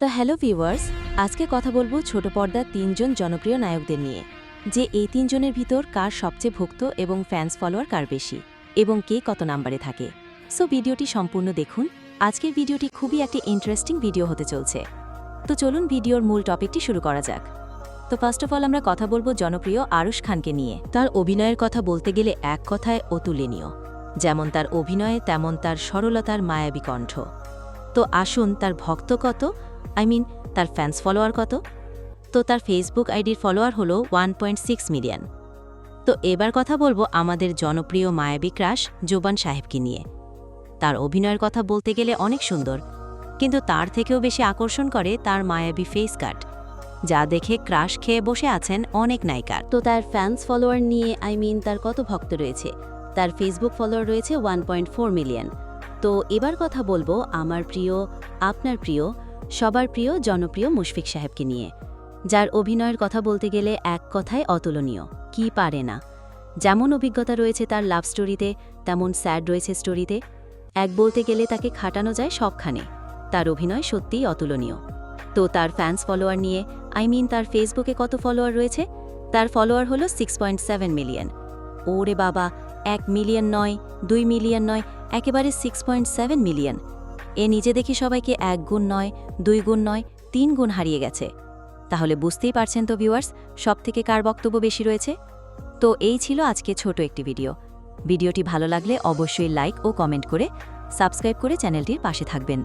তো hello viewers, আজকে কথা বলব ছোট পর্দার তিনজন জনপ্রিয় নায়কদের নিয়ে। যে এই তিনজনের ভিতর কার সবচেয়ে ভক্ত এবং ফ্যান্স ফলোয়ার কার বেশি এবং কে কত নাম্বারে থাকে। সো ভিডিওটি সম্পূর্ণ দেখুন। আজকের ভিডিওটি খুবই একটি ইন্টারেস্টিং ভিডিও হতে চলছে। তো চলুন ভিডিওর মূল টপিকটি শুরু করা যাক। তো ফার্স্ট অফ অল আমরা কথা বলব জনপ্রিয় আরুশ খানকে নিয়ে। তার অভিনয়ের কথা বলতে গেলে এক কথায় অতুলনীয়। যেমন তার অভিনয়ে, তেমন তার সরলতার মায়াবী কণ্ঠ। তো আসুন, তার ভক্ত কত আই মিন, তার ফ্যান্স ফলোয়ার কত? তো তার ফেসবুক আইডির ফলোয়ার হলো ওয়ান পয়েন্ট সিক্স মিলিয়ন তো এবার কথা বলব আমাদের জনপ্রিয় মায়াবী ক্রাশ জোবান সাহেবকে নিয়ে। তার অভিনয়ের কথা বলতে গেলে অনেক সুন্দর, কিন্তু তার থেকেও বেশি আকর্ষণ করে তার মায়াবী ফেস কাট যা দেখে ক্রাশ খেয়ে বসে আছেন অনেক নায়িকার। তো তার ফ্যান্স ফলোয়ার নিয়ে আই মিন তার কত ভক্ত রয়েছে? তার ফেসবুক ফলোয়ার রয়েছে ওয়ান মিলিয়ন তো এবার কথা বলব আমার প্রিয়, আপনার প্রিয় সবার প্রিয়, জনপ্রিয় মুশফিক সাহেবকে নিয়ে, যার অভিনয়ের কথা বলতে গেলে এক কথায় অতুলনীয়, কি পারে না। যেমন অভিজ্ঞতা রয়েছে তার লাভ স্টোরিতে, তেমন স্যাড রয়েছে স্টোরিতে। এক বলতে গেলে তাকে খাটানো যায় সবখানে। তার অভিনয় সত্যিই অতুলনীয়। তো তার ফ্যান্স ফলোয়ার নিয়ে আই মিন তার ফেসবুকে কত ফলোয়ার রয়েছে? তার ফলোয়ার হলো সিক্স পয়েন্ট সেভেন মিলিয়ন ওরে বাবা, এক মিলিয়ন নয়, দুই মিলিয়ন নয়, একেবারে সিক্স পয়েন্ট সেভেন মিলিয়ন এ নিজে দেখি সবাইকে এক গুণ নয়, দুই গুণ নয়, তিন গুণ হারিয়ে গেছে। তাহলে বুঝতেই পারছেন তো ভিউয়ার্স সব থেকে কার বক্তব্য বেশি রয়েছে? তো এই ছিল আজকে ছোট একটি ভিডিও ভিডিওটি ভালো লাগলে অবশ্যই লাইক ও কমেন্ট করে সাবস্ক্রাইব করে চ্যানেলটির পাশে থাকবেন।